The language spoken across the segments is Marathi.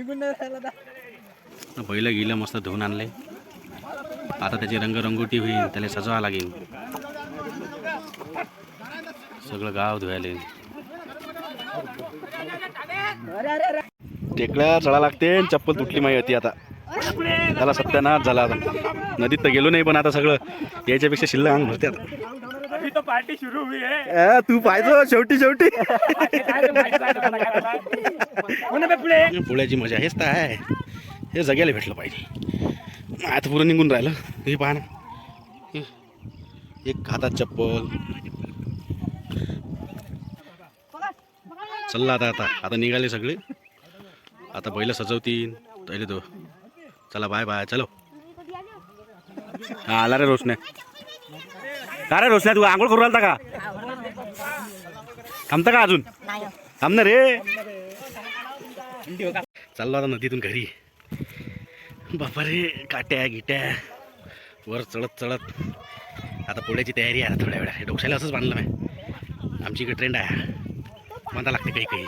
निघून नाही राहिला गेलं मस्त धुवून आणले आता त्याची रंगरंगोटी होईल त्याला सजवा लागेल. सगळं गाव धुवायला टेकड्या चढा लागते आणि चप्पल तुटली माही होती आता. त्याला सत्यानाश झाला आता. नदीत तर गेलो नाही पण आता सगळं याच्यापेक्षा शिल्लक अंग भरते आता अभी तो पार्टी शुरू हुई है। तू पाहिजो शेवटी शेवटी. पुण्याची मजा हेच तर आहे. हे जग्याला भेटलं पाहिजे. आता पुरं निघून राहिलं. हे पहा ना. एक हातात चप्पल. चलला आता आता. आता निघाले सगळे. आता बैल सजवतील. पहिले तो चला बाय बाय. चलो. हा आला रे रोशने. का रे रोशने तू आंघोळ करू आलता का? थांबता का अजून? थांब ना रे. चाललो आता नदीतून घरी. बापा रे काट्या गिट्या. वर चढत चढत. आता पोळ्याची तयारी आहे थोड्या वेळा डोक्याला असंच बांधलं मी. आमची इकडे ट्रेंड आहे. बांधा लागते काही काही.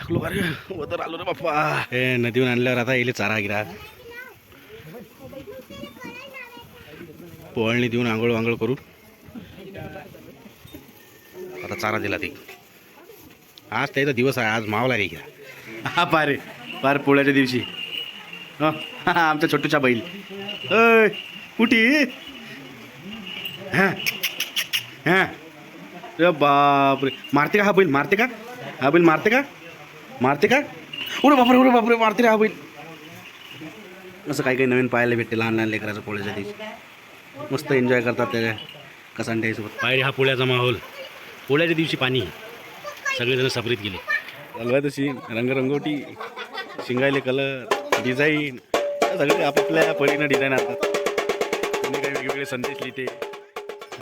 थकलो अरे वदर आलो रे बाप्पा हे नदीहून आणल्यावर आता येईल चारा गिरा पोळणी देऊन आंघोळ वांगळ करून आता चारा दिला ती. आज त्याचा दिवस आहे आज मावला रे गिरा हा पारे पार पोळ्याच्या दिवशी. हां आमच्या छोटूच्या बैल. अय कुठी? हां हां. अरे बापरे. मारते का हा बैल? मारते का? हा बैल मारते का? मारते का? उरे बापरे उरे बापरे मारते रे हा बैल. असं काही काही नवीन पाहायला भेटते लहान लहान लेकराचं पोळ्याच्या दिवशी. मस्त एन्जॉय करतात त्या कसांड्यासोबत पायरी हा पोळ्याचा माहोल. पोळ्याच्या दिवशी पाणी. सगळेजण सफरीत गेले. चालवाय तशी रंगरंगोटी शिंगायले कलर डिझाईन सगळे आपापल्या परीनं डिझाईन असतात कोणी काही वेगवेगळे संदेश लिहिते.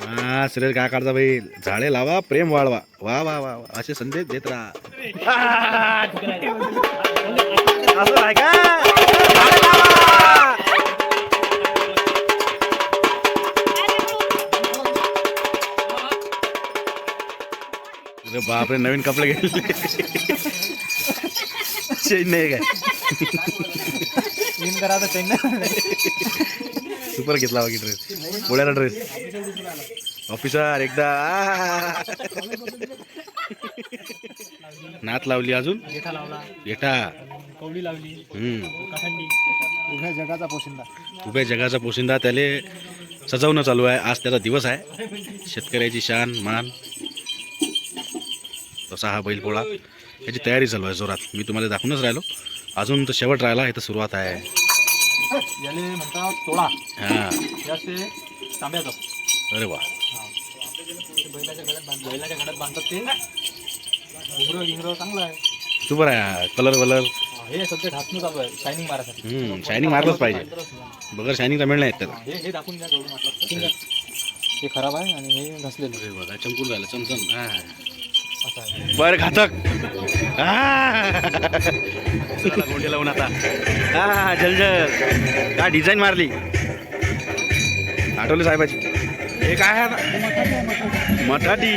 हा सुरेश काय काढता बाई झाडे लावा प्रेम वाढवा. वा वा वा वा. असे संदेश देत राहा. असं आहे का? अरे बापरे नवीन कपडे घेतले. चेंज नाही काय करा सुपर घेतला बाकी ड्रेस पुण्याला ड्रेस ऑफिसर एकदा. नात लावली अजून? जेठा लावला. येटा कवडी लावली. उभ्या जगाचा पोशिंदा. उभ्या जगाचा पोशिंदा त्याले सजवणं चालू आहे. आज त्याचा दिवस आहे. शेतकऱ्याची शान मान. तसा हा बैलपोळा याची तयारी चालू आहे जोरात. मी तुम्हाला दाखवूनच राहिलो. अजून तर शेवट राहिला सुरुवात आहे. याले म्हणतात तोळा हां. याचे तांब्याचा अरे वा. आहे. सुपर आहे कलर वलर. हा, सध्या ढासणं चालू आहे. शायनिंग मारासाठी शायनिंग मारलंच पाहिजे. बगर शायनिंग मिळणार नाही त्याला. हे दाखवून द्या हे खराब आहे आणि हे घासलेलं बघा चमकून झालं चमचम. हा. आहे बर घातक. गोंडे लावून आता. हा जलजल. काय डिझाईन मारली? आठवले साहेबाची. हे काय आहे मठाटी.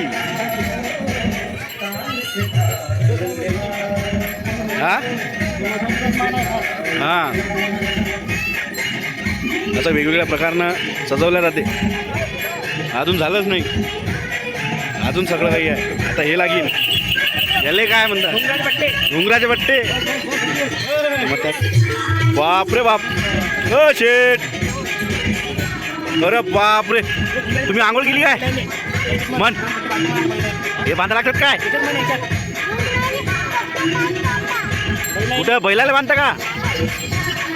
हा? हा. असं वेगवेगळ्या प्रकारनं सजवल्या जाते. अजून झालंच नाही. अजून सगळं काही आहे. आता हे लागेल. याले काय म्हणतात? घुंगराचे बट्टे. म्हणतात बापरे बाप. अ शेट. अरे बापरे. तुम्ही आंघोळ केली काय? मन. हे बांधा लागतात काय? कुठं? बैलाला बांधता का?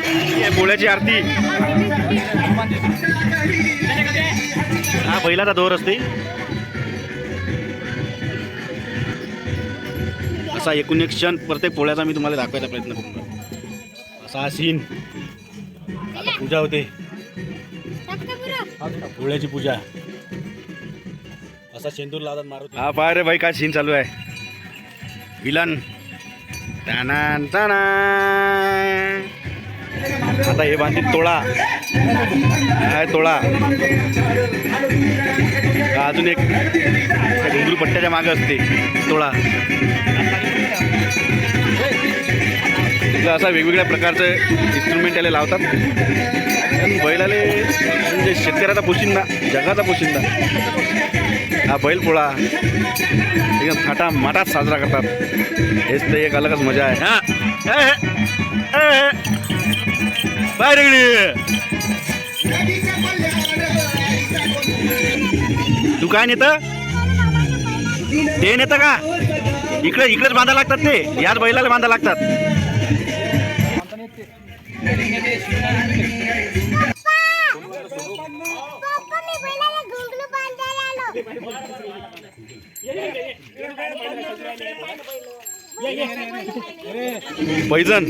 हे पोळ्याची आरती. हा बैलाचा दोर असते. असा एकूण एक क्षण प्रत्येक पोळ्याचा मी तुम्हाला दाखवायचा प्रयत्न करतो असा हा सीन आता पूजा होते. पोळ्याची पूजा. असा शेंदूर लावतात मारू हा पाय रे भाई काय सीन चालू आहे. विलन तानान ताना आता हे बांधित तोळा. काय तोळा. अजून एक. घुंगरू पट्ट्याच्या मागं असते. तोळा असा वेगवेगळ्या प्रकारचं इन्स्ट्रुमेंट याला लावतात. आणि बैलाले म्हणजे शेतकऱ्याचा पोशिंदा जगाचा पोशिंदा. हा बैलपोळा एकदम थाटा माटात साजरा करतात. हेच तर एक अलगच मजा आहे. हा. ए, ए, बाहेर तू काय नेत? ते नेतं का? इकडे इकडेच बांधा लागतात ते. याच बैलाला बांधा लागतात. पैजन मी बांधायला पैजन पैजण.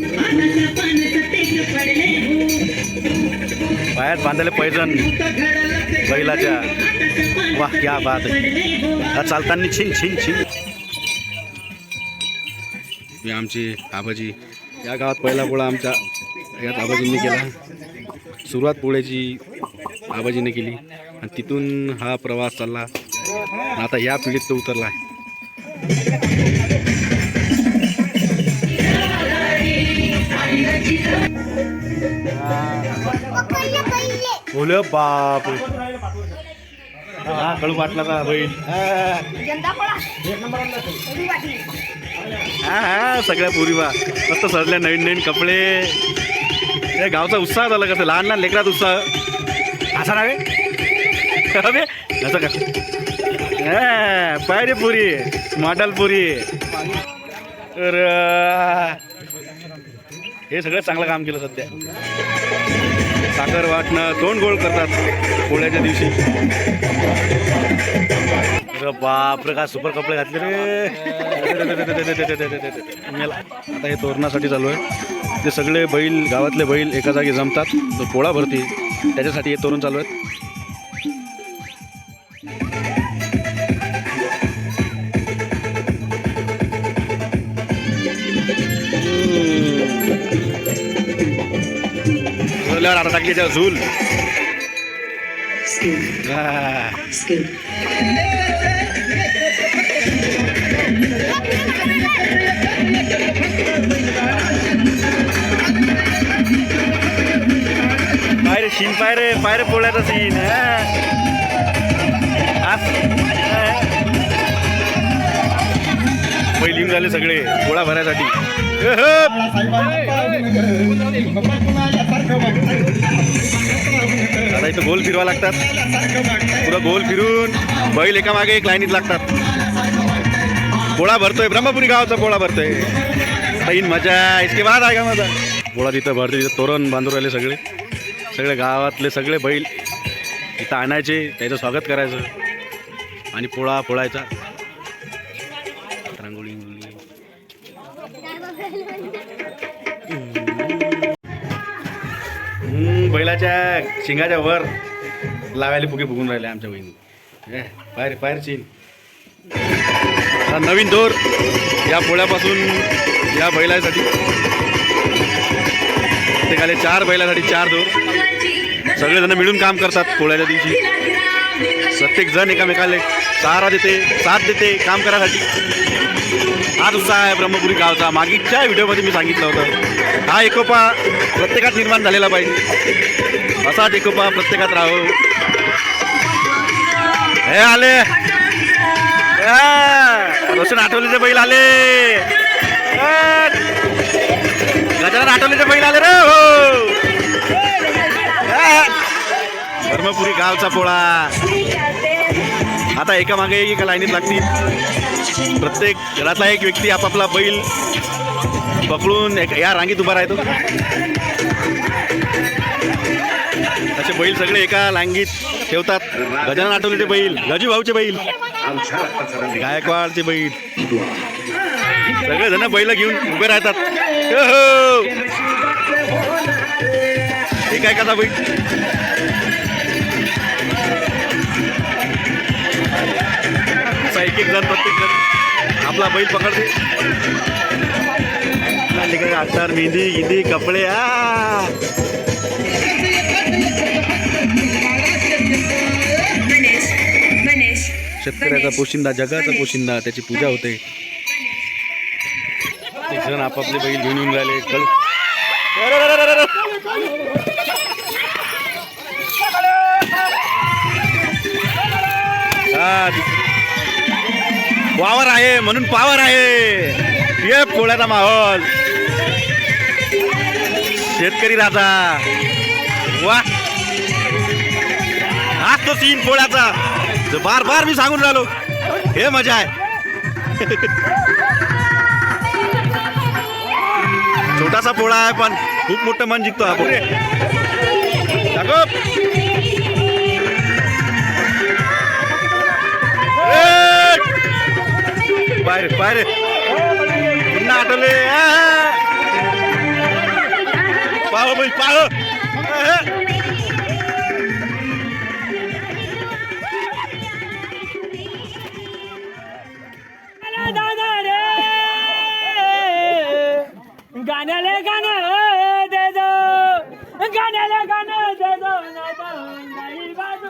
पायात पैजण. बैलाच्या. वाह क्या बात आहे हा चालताना छिन छिन छिन. हे आमचे आबाजी या गावात पहिला पोळा आमच्या यात आबाजींनी केला. सुरुवात पोळ्याची आबाजीने केली. आणि तिथून हा प्रवास चालला. आता या पिढीत तो उतरला आहे. बैले बोल बाप हा कळू वाटला का बैल हा हा, हा सगळ्या पुरी बा मस्त सजल्या नवीन नवीन कपडे. हे गावचा उत्साह झाला कसं लहान लहान लेकरात उत्साह. असा नावे अबे असं का? पाय रे पुरी. मॉडल पुरी. तर हे सगळं चांगलं काम केलं सध्या. साखर वाटणं तोंड गोळ करतात पोळ्याच्या दिवशी. अरे बाप रे सुपर कपडे घातले रे. मेला. आता हे तोरणासाठी चालू आहे. ते सगळे बैल गावातले बैल एका जागी जमतात. तो पोळा भरती. त्याच्यासाठी हे तोरण चालू आहेत झुल्यावर आता टाकली त्या झूल हा. पाय रे शिन पाय रे पाय रे पोळ्याचा सीन बैल येऊन झाले सगळे पोळा भरायसाठी आता इथं गोल फिरवा लागतात. पुरं गोल फिरून बैल एका मागे एक लाईनीत लागतात. पोळा भरतोय. ब्रह्मपुरी गावाचा पोळा भरतोय. तीन मजा इसके बाद आहे का माझा पोळा तिथं भरते तिथं तोरण बांधून राहिले सगळे. सगळे गावातले सगळे बैल इथं आणायचे. त्याचं स्वागत करायचं. आणि पोळा पोळायचा. बैलाच्या शिंगाच्या वर लावायला फुगे फुगून राहिले आमच्या बहिणी बाहेर बाहेर चीन नवीन दोर या पोळ्यापासून या बैलासाठी. प्रत्येकाले चार बैलासाठी चार दोर. सगळेजण मिळून काम करतात पोळ्याच्या दिवशी. प्रत्येक जण एकामेकाला सहारा देते साथ देते काम करायसाठी. हा उत्साह आहे ब्रह्मपुरी गावचा मागीच्या व्हिडिओमध्ये मी सांगितलं होतं. हा एकोपा प्रत्येकात निर्माण झालेला पाहिजे असाच एकोपा प्रत्येकात राहो. हे आले. रोशन आठवलेचे बैल आले. गजानन आठवलेचे बैल आले रे हो. धर्मपुरी गावचा पोळा. आता एका मागे एक एका लाईनीत लागतील. प्रत्येक घरातला एक व्यक्ती आपापला बैल पकडून एक या रांगेत उभा राहतो. असे बैल सगळे एका रांगीत ठेवतात. गजानन आठवलेचे बैल गजू भाऊचे बैल गायकवाडचे बैल. सगळेजण बैल घेऊन उभे राहतात. हो, हो. एका एकाचा बैल. एक एक जण प्रत्येक जण आपला बैल पकडते. अलीकडे अत्तर मेहंदी गिंदी कपडे आ. शेतकऱ्याचा पोशिंदा जगाचा पोशिंदा त्याची पूजा होते. जण आपापले बैल घेऊन येऊन राहिले. कळू. हा, वावर आहे म्हणून पावर आहे. ये पोळ्याचा माहोल. शेतकरी राजा. वा. आज तो सीन पोळ्याचा. बार बार मी सांगून राहिलो. हे मजा आहे. छोटासा पोळा आहे पण खूप मोठं मन जिंकतो हा पोळा. दाखव. ए! बाहेर बाहेर पुन्हा आठवले. बाई पाह दादा रे गाण्याला गाणं दे दो गाण्याला गाणं दे दो नाही बाजू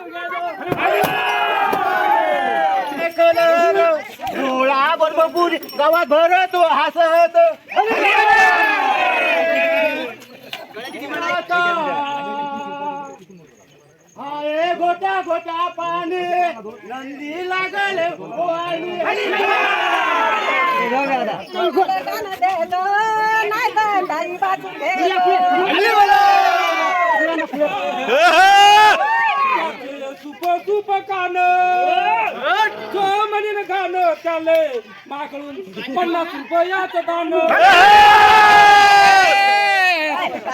डोळा बरोबर पुरी गावात भरतो हसत हाय गोटा गोटा पाणी. नंदी लागल. सुप सुप तो म्हणीन गाणं चालले माकडून पन्नास रुपयाचं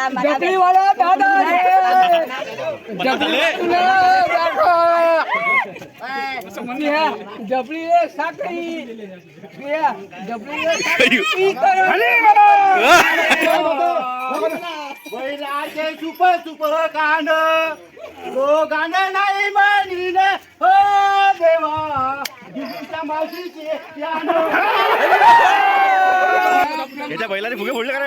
दाणं जपली वाला दादा जबली साखरी जबली बैलाचे सुप सुप कांड तो गाणं नाही म्हणीन हो देवा दिदीच्या मावशीचे यानं. याच्या बैलाने फुगे फोडले का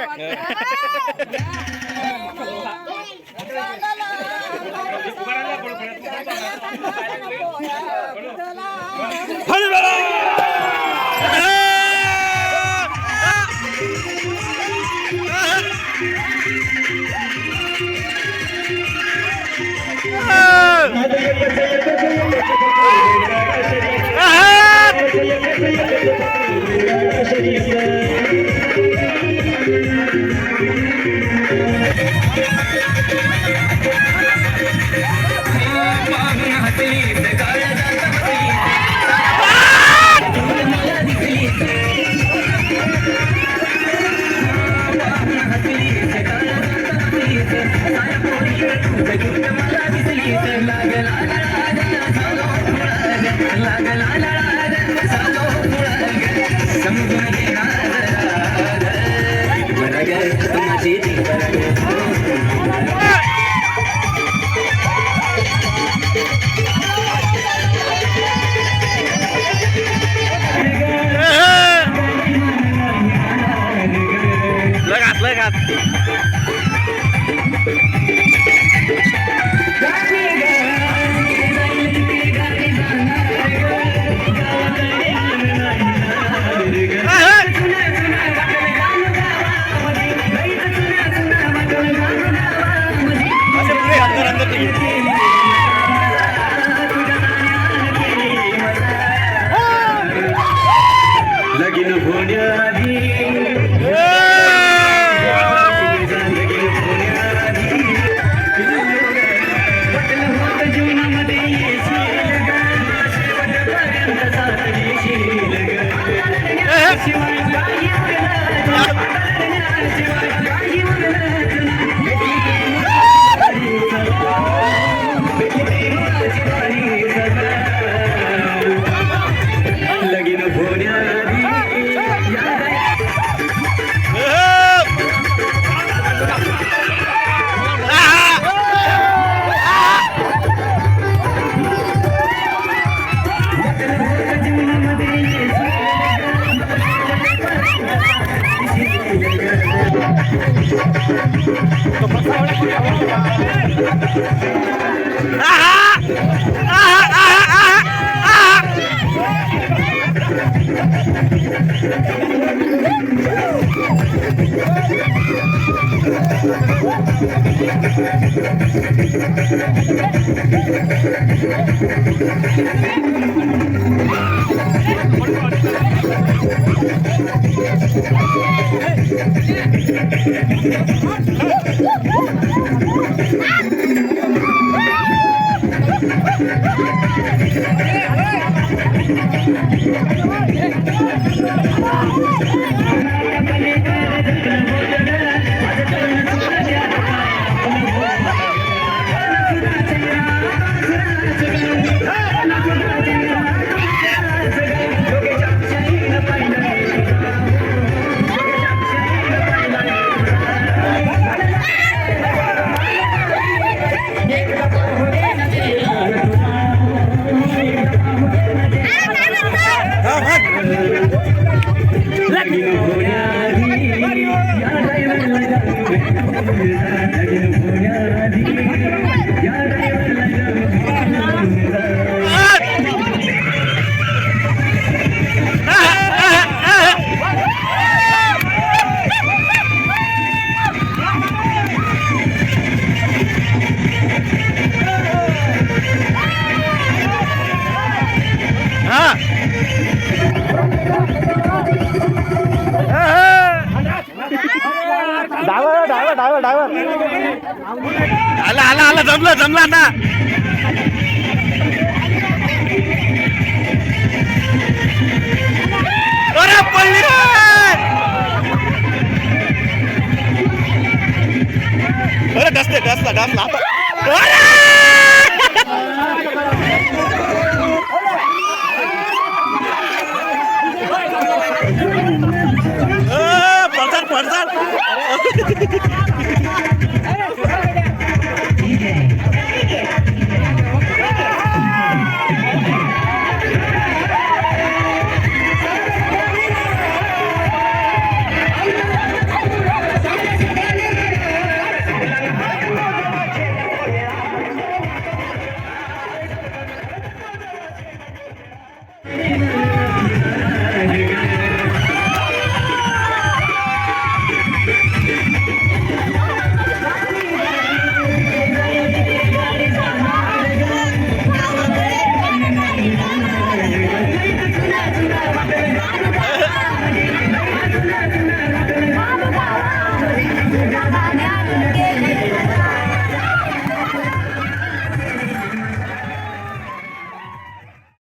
रे लगात ¡Ajá! ¡Ajá! Hey, hey, hey. अरे